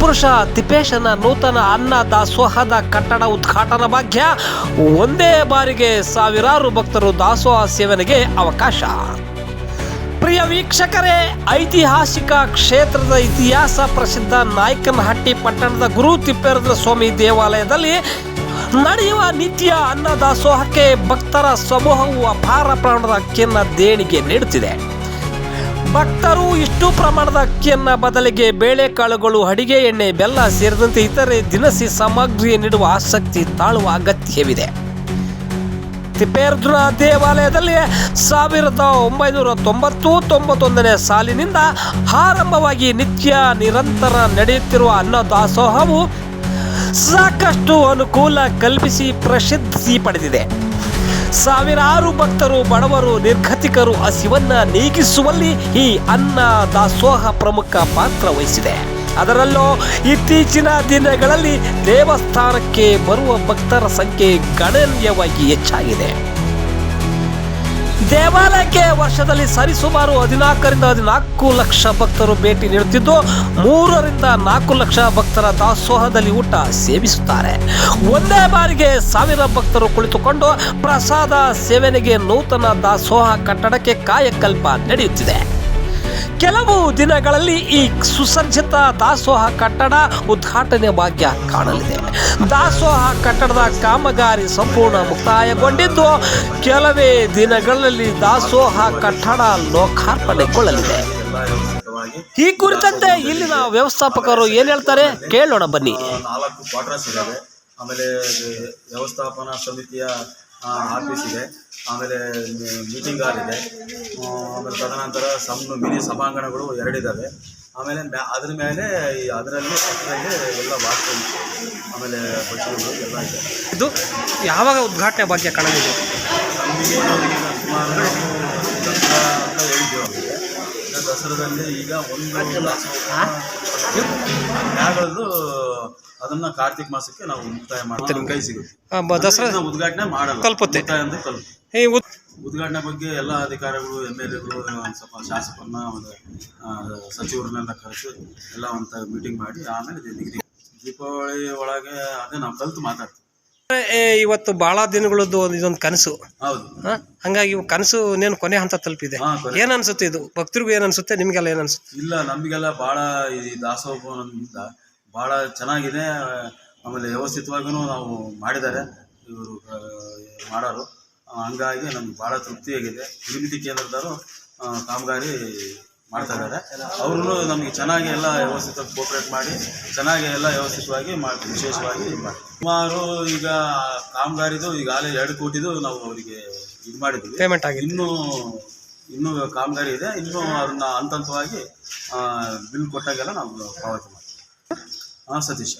ಪುರುಷ ತಿಪೇಶನ ನೂತನ ಅನ್ನ ದಾಸೋಹದ ಕಟ್ಟಡ ಉದ್ಘಾಟನಾ ಭಾಗ್ಯ. ಒಂದೇ ಬಾರಿಗೆ ಸಾವಿರಾರು ಭಕ್ತರು ದಾಸೋಹ ಸೇವನೆಗೆ ಅವಕಾಶ. ಪ್ರಿಯ ವೀಕ್ಷಕರೇ, ಐತಿಹಾಸಿಕ ಕ್ಷೇತ್ರದ ಇತಿಹಾಸ ಪ್ರಸಿದ್ಧ ನಾಯಕನಹಟ್ಟಿ ಪಟ್ಟಣದ ಗುರು ತಿಪ್ಪೇರುದ್ರ ಸ್ವಾಮಿ ದೇವಾಲಯದಲ್ಲಿ ನಡೆಯುವ ನಿತ್ಯ ಅನ್ನದಾಸೋಹಕ್ಕೆ ಭಕ್ತರ ಸಮೂಹವು ಅಪಾರ ಪ್ರಮಾಣದ ಅಕ್ಕಿಯನ್ನ ದೇಣಿಗೆ ನೀಡುತ್ತಿದೆ. ಭಕ್ತರು ಇಷ್ಟು ಪ್ರಮಾಣದ ಅಕ್ಕಿಯನ್ನ ಬದಲಿಗೆ ಬೇಳೆಕಾಳುಗಳು, ಅಡಿಗೆ ಎಣ್ಣೆ, ಬೆಲ್ಲ ಸೇರಿದಂತೆ ಇತರೆ ದಿನಸಿ ಸಾಮಗ್ರಿ ನೀಡುವ ಆಸಕ್ತಿ ತಾಳುವ ಅಗತ್ಯವಿದೆ. ತಿಪ್ಪೇರುದ್ರ ದೇವಾಲಯದಲ್ಲಿ ಸಾವಿರದ ಒಂಬೈನೂರ ತೊಂಬತ್ತು ತೊಂಬತ್ತೊಂದನೇ ಸಾಲಿನಿಂದ ಆರಂಭವಾಗಿ ನಿತ್ಯ ನಿರಂತರ ನಡೆಯುತ್ತಿರುವ ಅನ್ನದಾಸೋಹವು ಸಾಕಷ್ಟು ಅನುಕೂಲ ಕಲ್ಪಿಸಿ ಪ್ರಸಿದ್ಧಿ ಪಡೆದಿದೆ. ಸಾವಿರಾರು ಭಕ್ತರು, ಬಡವರು ನಿರ್ಗತಿಕರು ಹಸಿವನ್ನ ನೀಗಿಸುವಲ್ಲಿ ಈ ಅನ್ನ ದಾಸೋಹ ಪ್ರಮುಖ ಪಾತ್ರ ವಹಿಸಿದೆ. ಅದರಲ್ಲೂ ಇತ್ತೀಚಿನ ದಿನಗಳಲ್ಲಿ ದೇವಸ್ಥಾನಕ್ಕೆ ಬರುವ ಭಕ್ತರ ಸಂಖ್ಯೆ ಗಣನೀಯವಾಗಿ ಹೆಚ್ಚಾಗಿದೆ. ದೇವಾಲಯಕ್ಕೆ ವರ್ಷದಲ್ಲಿ ಸರಿಸುಮಾರು ಹದಿನಾಲ್ಕರಿಂದ ಹದಿನಾಲ್ಕು ಲಕ್ಷ ಭಕ್ತರು ಭೇಟಿ ನೀಡುತ್ತಿದ್ದು, ಮೂರರಿಂದ ನಾಲ್ಕು ಲಕ್ಷ ಭಕ್ತರ ದಾಸೋಹದಲ್ಲಿ ಊಟ ಸೇವಿಸುತ್ತಾರೆ. ಒಂದೇ ಬಾರಿಗೆ ಸಾವಿರ ಭಕ್ತರು ಕುಳಿತುಕೊಂಡು ಪ್ರಸಾದ ಸೇವನೆಗೆ ನೂತನ ದಾಸೋಹ ಕಟ್ಟಡಕ್ಕೆ ಕಾಯಕಲ್ಪ ನಡೆಯುತ್ತಿದೆ. ಕೆಲವು ದಿನಗಳಲ್ಲಿ ಈ ಸುಸಜ್ಜಿತ ದಾಸೋಹ ಕಟ್ಟಡ ಉದ್ಘಾಟನೆ ಭಾಗ್ಯ ಕಾಣಲಿದೆ. ದಾಸೋಹ ಕಟ್ಟಡದ ಕಾಮಗಾರಿ ಸಂಪೂರ್ಣ ಮುಕ್ತಾಯಗೊಂಡಿದ್ದು, ಕೆಲವೇ ದಿನಗಳಲ್ಲಿ ದಾಸೋಹ ಕಟ್ಟಡ ಲೋಕಾರ್ಪಣೆಗೊಳ್ಳಲಿದೆ. ಈ ಕುರಿತಂತೆ ಇಲ್ಲಿನ ವ್ಯವಸ್ಥಾಪಕರು ಏನ್ ಹೇಳ್ತಾರೆ? ಕೇಳೋಣ ಬನ್ನಿ. ನಾಲ್ಕು ಆಮೇಲೆ ವ್ಯವಸ್ಥಾಪನಾ ಸಮಿತಿಯ ಆಫೀಸ್ ಇದೆ. ಆಮೇಲೆ ಮೀಟಿಂಗ್ ಹಾಲ್ ಇದೆ. ಆಮೇಲೆ ತದನಂತರ ಸಣ್ಣ ಮಿನಿ ಸಭಾಂಗಣಗಳು ಎರಡಿದ್ದಾವೆ ಆಮೇಲೆ ಮ್ಯಾ ಅದ್ರ ಮೇಲೆ ಈ ಅದರಲ್ಲಿ ಪಕ್ಕದಲ್ಲಿ ಎಲ್ಲ ಬಾತ್ರೂಮ್ ಆಮೇಲೆ ಬಚ್ಚಿಗಳು ಎಲ್ಲ ಇದೆ. ಇದು ಯಾವಾಗ ಉದ್ಘಾಟನೆ ಭಾಗ್ಯ ಕಳೆದಿದೆ? ನಮಗೆ ಸುಮಾರು ದಸರಾ ಅಂತ ಹೇಳಿದ್ದೇವೆ ಅವರಿಗೆ ದಸರಾದಲ್ಲಿ ಈಗ ಒಂದು ಮ್ಯಾಗಳದ್ದು ಅದನ್ನು ಕಾರ್ತಿಕ್ ಮಾಸಕ್ಕೆ ನಾವು ಮುಕ್ತಾಯ ಮಾಡ್ತೀವಿ. ಕೈ ಸಿಗುತ್ತೆ. ದಸರಾ ಉದ್ಘಾಟನೆ ಮಾಡಲ್ಲ. ತಲುಪುತ್ತೆ. ಅಂತ ತಲುಪುತ್ತೆ. ಉದ್- ಉದ್ಘಾಟನೆ ಬಗ್ಗೆ ಎಲ್ಲ ಅಧಿಕಾರಿಗಳು ಎಂ ಎಲ್ ಎಗಳು ಒಂದು ಸ್ವಲ್ಪ ಶಾಸಕರನ್ನ ಒಂದು ಸಚಿವರನ್ನೆಲ್ಲ ಕರೆಸಿ ಎಲ್ಲ ಒಂದು ಮೀಟಿಂಗ್ ಮಾಡಿ ಆಮೇಲೆ ಡಿಗ್ರಿ ನಿಗದಿ ದೀಪಾವಳಿ ಒಳಗೆ ಅದೇ ನಾವು ಕಲ್ತು ಮಾತಾಡ್ತೀವಿ. ಇವತ್ತು ಬಹಳ ದಿನಗಳದ್ದು ಒಂದು ಇದೊಂದು ಕನಸು. ಹೌದು. ಹ? ಹಂಗಾಗಿ ಕನಸು ಇನ್ನೇನು ಕೊನೆ ಹಂತ ತಲುಪಿದೆ. ಹಾ. ಏನ್ ಅನ್ಸುತ್ತೆ ಇದು? ಭಕ್ತರಿಗೂ ಏನ್ ಅನ್ಸುತ್ತೆ? ನಿಮ್ಗೆಲ್ಲ ಏನ್ ಅನ್ಸುತ್ತೆ? ಇಲ್ಲ ನಮಗೆಲ್ಲ ಬಹಳ ಈ ದಾಸೋಹದಿಂದ ಬಹಳ ಚೆನ್ನಾಗಿದೆ. ಆಮೇಲೆ ವ್ಯವಸ್ಥಿತವಾಗಿಯೂ ನಾವು ಮಾಡಿದ್ದಾರೆ. ಇವರು ಮಾಡೋರು. ಹಂಗಾಗಿ ನಮ್ಗೆ ಭಾಳ ತೃಪ್ತಿಯಾಗಿದೆ. ಯುನಿಟಿ ಕೇಂದ್ರದವರು ಕಾಮಗಾರಿ ಮಾಡ್ತಾ ಇದ್ದಾರೆ. ಅವರು ನಮಗೆ ಚೆನ್ನಾಗಿ ಎಲ್ಲ ವ್ಯವಸ್ಥಿತ ಕೋಪ್ರೇಟ್ ಮಾಡಿ ಚೆನ್ನಾಗಿ ಎಲ್ಲ ವ್ಯವಸ್ಥಿತವಾಗಿ ಮಾಡಿ ವಿಶೇಷವಾಗಿ ಮಾಡಿ. ಸುಮಾರು ಈಗ ಕಾಮಗಾರಿದು ಈಗಾಗಲೇ ಎರಡು ಕೋಟಿದು ನಾವು ಅವರಿಗೆ ಇದು ಮಾಡಿದ್ವಿ ಪೇಮೆಂಟ್ ಆಗಿ ಇನ್ನೂ ಇನ್ನೂ ಕಾಮಗಾರಿ ಇದೆ. ಇನ್ನೂ ಅದನ್ನ ಹಂತ ಹಂತವಾಗಿ ಬಿಲ್ ಕೊಟ್ಟಾಗೆಲ್ಲ ನಾವು ಪಾವತಿ ಮಾಡ್ತೀವಿ. ಹಾಂ ಸತೀಶ್.